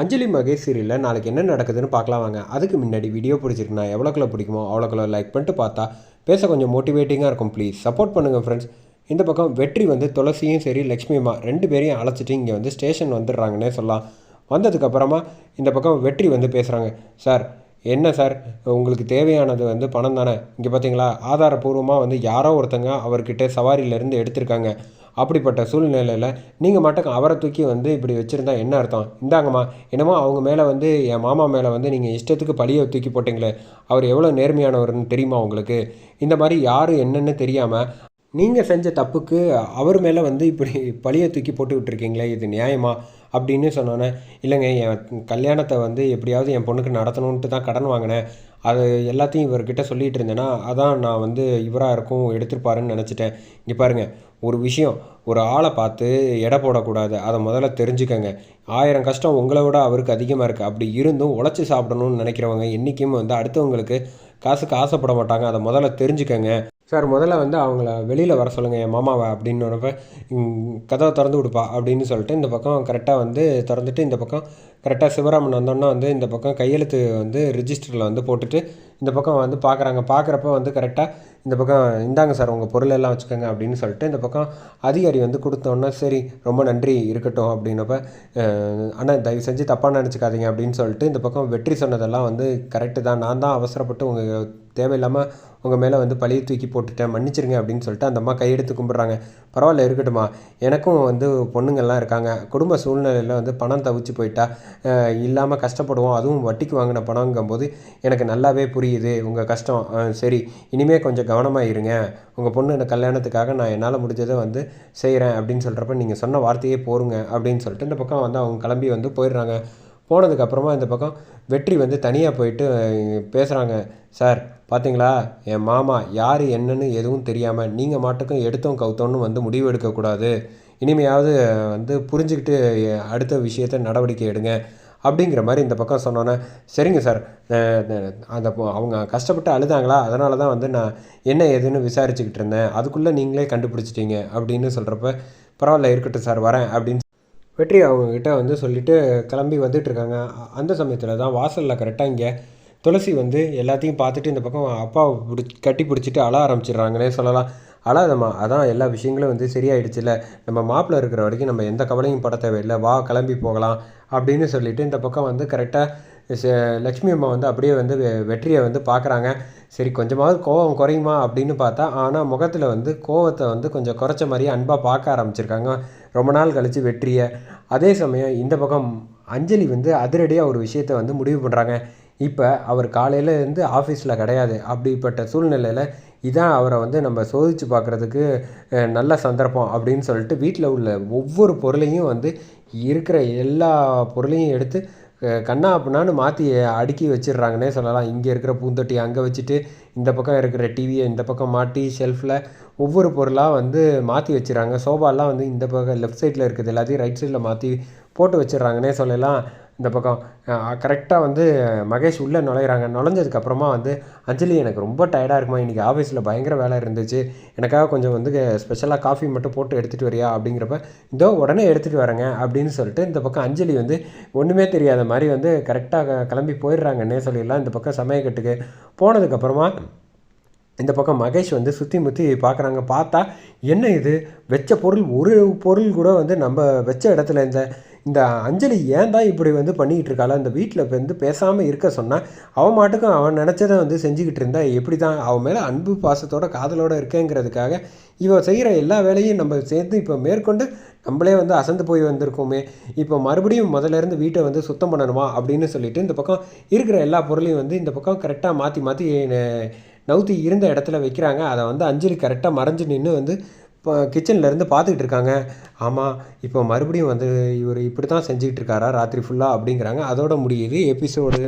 அஞ்சலி மகேஷ் சீரியலில் நாளைக்கு என்ன நடக்குதுன்னு பார்க்கலாம் வாங்க. அதுக்கு முன்னாடி வீடியோ பிடிச்சிருக்குண்ணா எவ்வளோக்குள்ள பிடிக்குமோ அவ்வளோக்குள்ள லைக் பண்ணிட்டு பார்த்தா பேச கொஞ்சம் மோட்டிவேட்டிங்காக இருக்கும் ப்ளீஸ் சப்போர்ட் பண்ணுங்கள் ஃப்ரெண்ட்ஸ் இந்த பக்கம் வெற்றி வந்து துளசியும் சரி லக்ஷ்மியம்மா ரெண்டு பேரையும் அழைச்சிட்டு இங்கே வந்து ஸ்டேஷன் வந்துடுறாங்கன்னே சொல்லலாம். வந்ததுக்கப்புறமா இந்த பக்கம் வெற்றி வந்து பேசுகிறாங்க சார் என்ன சார்? உங்களுக்கு தேவையானது வந்து பணம் தானே? இங்கே பார்த்தீங்களா ஆதாரப்பூர்வமாக வந்து யாரோ ஒருத்தங்க அவர்கிட்ட சவாரியிலேருந்து எடுத்திருக்காங்க. அப்படிப்பட்ட சூழ்நிலையில் நீங்கள் மட்டும் அவரை தூக்கி வந்து இப்படி வச்சுருந்தா என்ன அர்த்தம்? இந்தாங்கம்மா என்னமோ அவங்க மேலே வந்து என் மாமா மேலே வந்து நீங்கள் இஷ்டத்துக்கு பழியை தூக்கி போட்டிங்களே அவர் எவ்வளோ நேர்மையானவர்னு தெரியுமா உங்களுக்கு? இந்த மாதிரி யார் என்னென்னு தெரியாமல் நீங்கள் செஞ்ச தப்புக்கு அவர் மேலே வந்து இப்படி பழியை தூக்கி போட்டு விட்டுருக்கீங்களே இது நியாயமா? அப்படின்னு சொன்னோன்னே இல்லைங்க என் கல்யாணத்தை வந்து எப்படியாவது என் பொண்ணுக்கு நடத்தணுன்ட்டு தான் கடன் வாங்கினேன். அது எல்லாத்தையும் இவர்கிட்ட சொல்லிகிட்டு இருந்தேன்னா அதான் நான் வந்து இவராக இருக்கும் எடுத்துருப்பாருன்னு நினச்சிட்டேன். இங்கே பாருங்கள் ஒரு விஷயம் ஒரு ஆளை பார்த்து எடை போடக்கூடாது. அதை முதல்ல தெரிஞ்சுக்கங்க. ஆயிரம் கஷ்டம் உங்களை விட அவருக்கு அதிகமாக இருக்குது அப்படி இருந்தும் உழைச்சி சாப்பிடணும்னு நினைக்கிறவங்க என்றைக்கும் வந்து அடுத்தவங்களுக்கு காசுக்கு ஆசைப்பட மாட்டாங்க. அதை முதல்ல தெரிஞ்சுக்கங்க. சார் முதல்ல வந்து அவங்கள வெளியில் வர சொல்லுங்கள் என் மாமாவை அப்படின்னப்ப கதவை திறந்து கொடுப்பா அப்படின்னு சொல்லிட்டு இந்த பக்கம் கரெக்டாக வந்து திறந்துட்டு இந்த பக்கம் கரெக்டாக சிவராமன் வந்தோன்னா வந்து இந்த பக்கம் கையெழுத்து வந்து ரிஜிஸ்டரில் வந்து போட்டுட்டு இந்த பக்கம் வந்து பார்க்குறாங்க பார்க்குறப்ப வந்து கரெக்டாக இந்த பக்கம் இந்தாங்க சார் உங்கள் பொருள் எல்லாம் வச்சுக்கோங்க அப்படின்னு சொல்லிட்டு இந்த பக்கம் அதிகாரி வந்து கொடுத்தோன்னா சரி ரொம்ப நன்றி இருக்கட்டும் அப்படின்னப்ப ஆனால் தயவு செஞ்சு தப்பாக நினச்சிக்காதீங்க அப்படின்னு சொல்லிட்டு இந்த பக்கம் வெற்றி சொன்னதெல்லாம் வந்து கரெக்டு தான். நான் தான் அவசரப்பட்டு உங்கள் தேவையில்லாமல் உங்கள் மேலே வந்து பழைய தூக்கி போட்டுட்டேன் மன்னிச்சிருங்க அப்படின்னு சொல்லிட்டு அந்த அம்மா கையெடுத்து கும்பிட்றாங்க. பரவாயில்ல இருக்கட்டுமா எனக்கும் வந்து பொண்ணுங்கள்லாம் இருக்காங்க. குடும்ப சூழ்நிலையில் வந்து பணம் தவிச்சு போயிட்டா இல்லாமல் கஷ்டப்படுவோம். அதுவும் வட்டிக்கு வாங்கின பணங்கும்போது எனக்கு நல்லாவே புரியுது. உங்கள் கஷ்டம். சரி இனிமேல் கொஞ்சம் கவனமாக இருங்க. உங்கள் பொண்ணு கல்யாணத்துக்காக நான் என்னால் முடிஞ்சதை வந்து செய்கிறேன் அப்படின்னு சொல்கிறப்ப நீங்கள் சொன்ன வார்த்தையே போருங்க அப்படின்னு சொல்லிட்டு இந்த பக்கம் வந்து அவங்க கிளம்பி வந்து போயிடுறாங்க. போனதுக்கப்புறமா இந்த பக்கம் வெற்றி வந்து தனியாக போயிட்டு பேசுகிறாங்க சார் பார்த்தீங்களா என் மாமா யார் என்னன்னு எதுவும் தெரியாமல் நீங்கள் மாட்டுக்கும் எடுத்தோம் கவுத்தோன்னு வந்து முடிவு எடுக்கக்கூடாது இனிமையாவது வந்து புரிஞ்சுக்கிட்டு அடுத்த விஷயத்த நடவடிக்கை எடுங்க. அப்படிங்கிற மாதிரி இந்த பக்கம் சொன்னோன்னே சரிங்க சார். அந்த அவங்க கஷ்டப்பட்டு அழுதாங்களா? அதனால தான் வந்து நான் என்ன ஏதுன்னு விசாரிச்சுக்கிட்டு இருந்தேன். அதுக்குள்ளே நீங்களே கண்டுபிடிச்சிட்டீங்க. அப்படின்னு சொல்கிறப்ப பரவாயில்ல இருக்கட்டும் சார் வரேன். அப்படின்னு வெற்றி அவங்கக்கிட்ட வந்து சொல்லிவிட்டு கிளம்பி வந்துட்டுருக்காங்க. அந்த சமயத்தில் தான் வாசலில் கரெக்டாக இங்கே துளசி வந்து எல்லாத்தையும் பார்த்துட்டு இந்த பக்கம் அப்பாவை பிடி கட்டி பிடிச்சிட்டு அழ ஆரம்பிச்சிடுறாங்கன்னே சொல்லலாம். அழாதம்மா அதான் எல்லா விஷயங்களும் வந்து சரியாயிடுச்சுல நம்ம மாப்பிள்ளை இருக்கிற வரைக்கும் நம்ம எந்த கவலையும் பட தேவையில்லை. வா கிளம்பி போகலாம் அப்படின்னு சொல்லிவிட்டு இந்த பக்கம் வந்து கரெக்டாக லக்ஷ்மி அம்மா வந்து அப்படியே வந்து வெற்றியை வந்து பார்க்குறாங்க. சரி கொஞ்சமாவது கோவம் குறையுமா அப்படின்னு பார்த்தா ஆனால் முகத்தில் வந்து கோவத்தை வந்து கொஞ்சம் குறைச்ச மாதிரியே அன்பாக பார்க்க ஆரம்பிச்சிருக்காங்க. ரொம்ப நாள் கழித்து வெற்றியை. அதே சமயம் இந்த பக்கம் அஞ்சலி வந்து அதிரடியாக ஒரு விஷயத்தை வந்து முடிவு பண்ணுறாங்க இப்போ அவர் காலையில் இருந்து ஆஃபீஸில் கிடையாது. அப்படிப்பட்ட சூழ்நிலையில் இதான் அவரை வந்து நம்ம சோதித்து பார்க்குறதுக்கு நல்ல சந்தர்ப்பம் அப்படின்னு சொல்லிட்டு வீட்டில் உள்ள ஒவ்வொரு பொருளையும் வந்து இருக்கிற எல்லா பொருளையும் எடுத்து கண்ணா அப்படின்னான்னு மாற்றி அடுக்கி வச்சிடுறாங்கன்னே சொல்லலாம். இங்கே இருக்கிற பூந்தொட்டி அங்கே வச்சுட்டு இந்த பக்கம் இருக்கிற டிவியை இந்த பக்கம் மாட்டி ஷெல்ஃபில் ஒவ்வொரு பொருளாக வந்து மாற்றி வச்சுறாங்க சோபாலாம் வந்து இந்த பக்கம் லெஃப்ட் சைடில் இருக்குது. எல்லாத்தையும் ரைட் சைடில் மாற்றி போட்டு வச்சிடுறாங்கன்னே சொல்லலாம். இந்த பக்கம் கரெக்டாக வந்து மகேஷ் உள்ளே நுழையிறாங்க. நுழைஞ்சதுக்கப்புறமா வந்து அஞ்சலி எனக்கு ரொம்ப டயர்டாக இருக்குமா? இன்றைக்கி ஆஃபீஸில் பயங்கர வேலை இருந்துச்சு. எனக்காக கொஞ்சம் வந்து ஸ்பெஷலாக காஃபி மட்டும் போட்டு எடுத்துகிட்டு வரியா? அப்படிங்கிறப்ப இதோ உடனே எடுத்துகிட்டு வரேங்க அப்படின்னு சொல்லிட்டு இந்த பக்கம் அஞ்சலி வந்து ஒன்றுமே தெரியாத மாதிரி வந்து கரெக்டாக கிளம்பி போயிடுறாங்கன்னே சொல்லிடலாம் இந்த பக்கம் சமயக்கட்டுக்கு. போனதுக்கப்புறமா இந்த பக்கம் மகேஷ் வந்து சுற்றி முற்றி பார்க்குறாங்க பார்த்தா என்ன இது? வச்ச பொருள் ஒரு பொருள் கூட வந்து நம்ம வச்ச இடத்துல இந்த இந்த அஞ்சலி ஏன் தான் இப்படி வந்து பண்ணிக்கிட்டு இருக்காள் இந்த வீட்டில் வந்து பேசாமல் இருக்க சொன்னால் அவன் மாட்டுக்கும் அவன் நினச்சதை வந்து செஞ்சுக்கிட்டு இருந்தா எப்படி தான் அவன் மேலே அன்பு பாசத்தோட காதலோடு இருக்கேங்கிறதுக்காக இவன் செய்கிற எல்லா வேலையும் நம்ம சேர்ந்து இப்போ மேற்கொண்டு நம்மளே வந்து அசந்து போய் வந்திருக்கோமே. இப்போ மறுபடியும் முதல்ல இருந்து வீட்டை வந்து சுத்தம் பண்ணணுமா அப்படின்னு சொல்லிட்டு இந்த பக்கம் இருக்கிற எல்லா பொருளையும் வந்து இந்த பக்கம் கரெக்டாக மாற்றி மாற்றி நவுத்தி இருந்த இடத்துல வைக்கிறாங்க. அதை வந்து அஞ்சலி கரெக்டாக மறைஞ்சு நின்று வந்து இப்போ கிச்சன்லேருந்து பார்த்துக்கிட்டு இருக்காங்க. ஆமாம் இப்போ மறுபடியும் வந்து இவர் இப்படி தான் செஞ்சுக்கிட்டு இருக்காரா ராத்திரி ஃபுல்லாக அப்படிங்கிறாங்க. அதோட முடியுது எபிசோடு